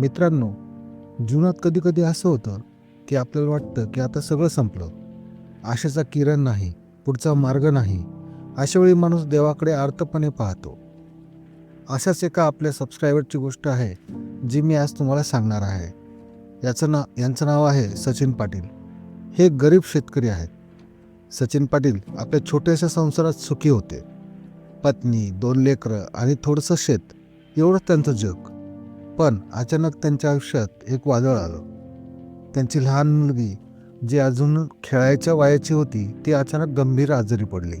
मित्रांनो जीवनात कधी कधी असं होतं की आपल्याला वाटतं की आता सगळं संपलं. आशेचा किरण नाही पुढचा मार्ग नाही. अशा वेळी माणूस देवाकडे आर्तपणे पाहतो. अशाच एका आपल्या सबस्क्रायबरची गोष्ट आहे जी मी आज तुम्हाला सांगणार आहे. याचं ना यांचं नाव आहे सचिन पाटील. हे गरीब शेतकरी आहेत. सचिन पाटील आपल्या छोट्याशा संसारात सुखी होते. पत्नी दोन लेकरं आणि थोडंसं शेत एवढंच त्यांचं जग. पण अचानक त्यांच्या आयुष्यात एक वादळ आलं. त्यांची लहान मुलगी जी अजून खेळायच्या वयाची होती ती अचानक गंभीर आजारी पडली.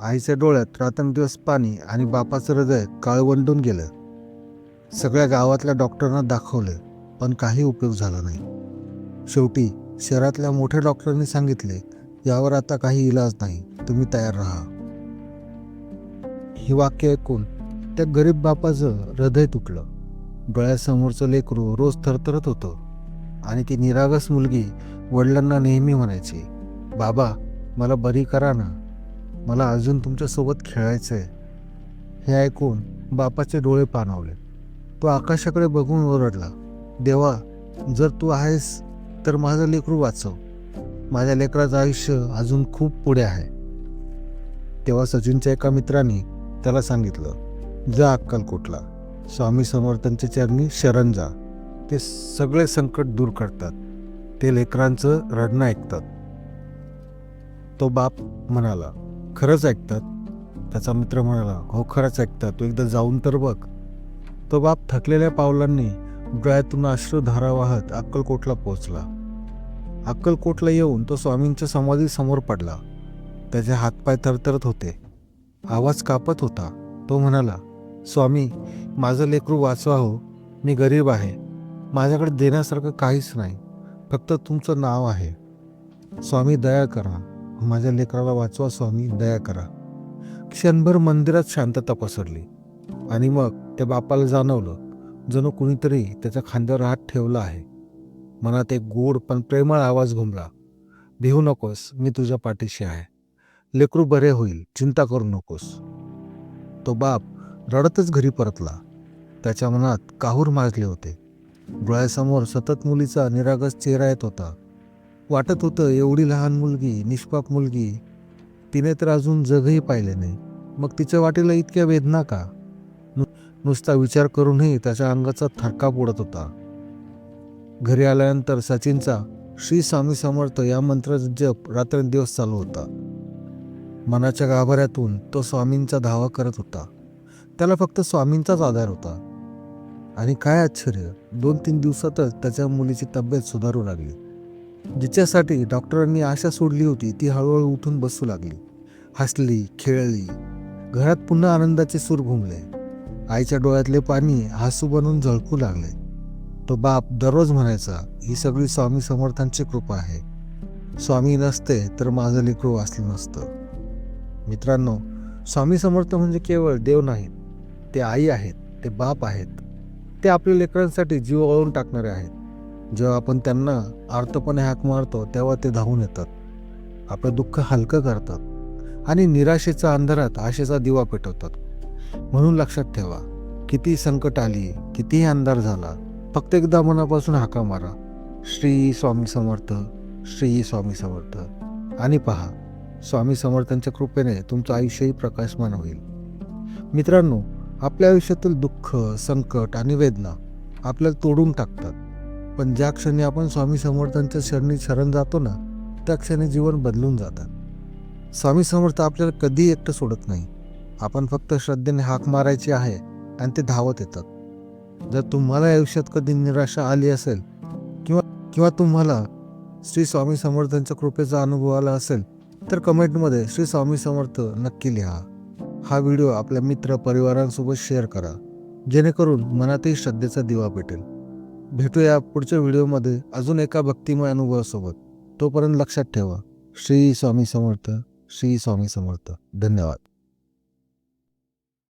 आईच्या डोळ्यात रात्रंदिवस पाणी आणि बापाचं हृदय काळवंडून गेलं. सगळ्या गावातल्या डॉक्टरांना दाखवले पण काही उपयोग झाला नाही. शेवटी शहरातल्या मोठ्या डॉक्टरांनी सांगितले यावर आता काही इलाज नाही तुम्ही तयार राहा. ही वाक्य ऐकून त्या गरीब बापाचं हृदय तुटलं. डोळ्यासमोरचं लेकरू रोज थरथरत होतं. आणि ती निरागस मुलगी वडिलांना नेहमी म्हणायची बाबा मला बरी करा ना. मला अजून तुमच्यासोबत खेळायचं आहे हे ऐकून बापाचे डोळे पाणावले. तो आकाशाकडे बघून ओरडला देवा जर तू आहेस तर माझं लेकरू वाचव. माझ्या लेकराचं आयुष्य अजून खूप पुढे आहे. तेव्हा सचिनच्या एका मित्राने त्याला सांगितलं जा अक्कलकोटला. स्वामी समर्थांचे चरणी शरण जा. ते सगळे संकट दूर करतात. ते लेकरांचं रडणं ऐकतात. तो बाप म्हणाला खरंच ऐकतात? त्याचा मित्र म्हणाला हो खरंच ऐकतात. तू एकदा जाऊन तर बघ. तो बाप थकलेल्या पावलांनी डोळ्यातून अश्रुधारा वाहत अक्कलकोटला पोहोचला. अक्कलकोटला येऊन तो स्वामींच्या समाधी समोर पडला. त्याचे हातपाय थरथरत होते. आवाज कापत होता. तो म्हणाला स्वामी माझं लेकरू वाचवा हो. मी गरीब आहे. माझ्याकडे देण्यासारखं काहीच नाही. फक्त तुमचं नाव आहे. स्वामी दया करा. माझ्या लेकराला वाचवा स्वामी दया करा. क्षणभर मंदिरात शांतता पसरली. आणि मग त्या बापाला जाणवलं जणू कुणीतरी त्याच्या खांद्यावर हात ठेवला आहे. मनात एक गोड पण प्रेमळ आवाज घुमला. भिवू नकोस मी तुझ्या पाठीशी आहे. लेकरू बरे होईल चिंता करू नकोस. तो बाप रडतच घरी परतला. त्याच्या मनात काहूर माजले होते. डोळ्यासमोर सतत मुलीचा निरागस चेहरा येत होता. वाटत होतं एवढी लहान मुलगी निष्पाप मुलगी तिने तर अजून जगही पाहिले नाही. मग तिच्या वाटेला इतक्या वेदना का? नु नुसता विचार करूनही त्याच्या अंगाचा थरकाप उडत होता. घरी आल्यानंतर सचिनचा श्री स्वामी समर्थ या मंत्राचा जप रात्रंदिवस चालू होता. मनाच्या गाभाऱ्यातून तो स्वामींचा धावा करत होता. त्याला फक्त स्वामींचाच आधार होता. आणि काय आश्चर्य दोन तीन दिवसातच त्याच्या मुलीची तब्येत सुधारू लागली. जिच्यासाठी डॉक्टरांनी आशा सोडली होती ती हळूहळू उठून बसू लागली. हसली खेळली. घरात पुन्हा आनंदाचे सूर घुमले. आईच्या डोळ्यातले पाणी हसू बनून झळकू लागले. तो बाप दररोज म्हणायचा ही सगळी स्वामी समर्थांची कृपा आहे. स्वामी नसते तर माझं लेकरू वाचलं नसतं. मित्रांनो स्वामी समर्थ म्हणजे केवळ देव नाहीत ते आई आहेत ते बाप आहेत ते आपल्या लेकरांसाठी जीव ओळून टाकणारे आहेत. जेव्हा आपण त्यांना आर्तपणे हाक मारतो तेव्हा ते धावून येतात. आपलं दुःख हलकं करतात आणि निराशेच्या अंधारात आशेचा दिवा पेटवतात. म्हणून लक्षात ठेवा किती संकट आली कितीही अंधार झाला फक्त एकदा मनापासून हाका मारा. श्री स्वामी समर्थ श्री स्वामी समर्थ. आणि पहा स्वामी समर्थांच्या कृपेने तुमचं आयुष्यही प्रकाशमान होईल. मित्रांनो आपल्या आयुष्यातील दुःख संकट आणि वेदना आपल्याला तोडून टाकतात. पण ज्या क्षणी आपण स्वामी समर्थांच्या शरणी शरण जातो ना त्या क्षणी जीवन बदलून जातात स्वामी समर्थ आपल्याला कधीही एकटं सोडत नाही. आपण फक्त श्रद्धेने हाक मारायची आहे आणि ते धावत येतात. जर तुम्हाला आयुष्यात कधी निराशा आली असेल किंवा किंवा तुम्हाला श्री स्वामी समर्थांच्या कृपेचा अनुभव आला असेल तर कमेंटमध्ये श्री स्वामी समर्थ नक्की लिहा. हा व्हिडिओ आपल्या मित्र परिवारांसोबत शेअर करा. जेणेकरून मनातही श्रद्धेचा दिवा पेटेल. भेटूया पुढच्या व्हिडिओमध्ये. अजून एका भक्तिमय अनुभवासोबत. तोपर्यंत लक्षात ठेवा. श्री स्वामी समर्थ श्री स्वामी समर्थ. धन्यवाद.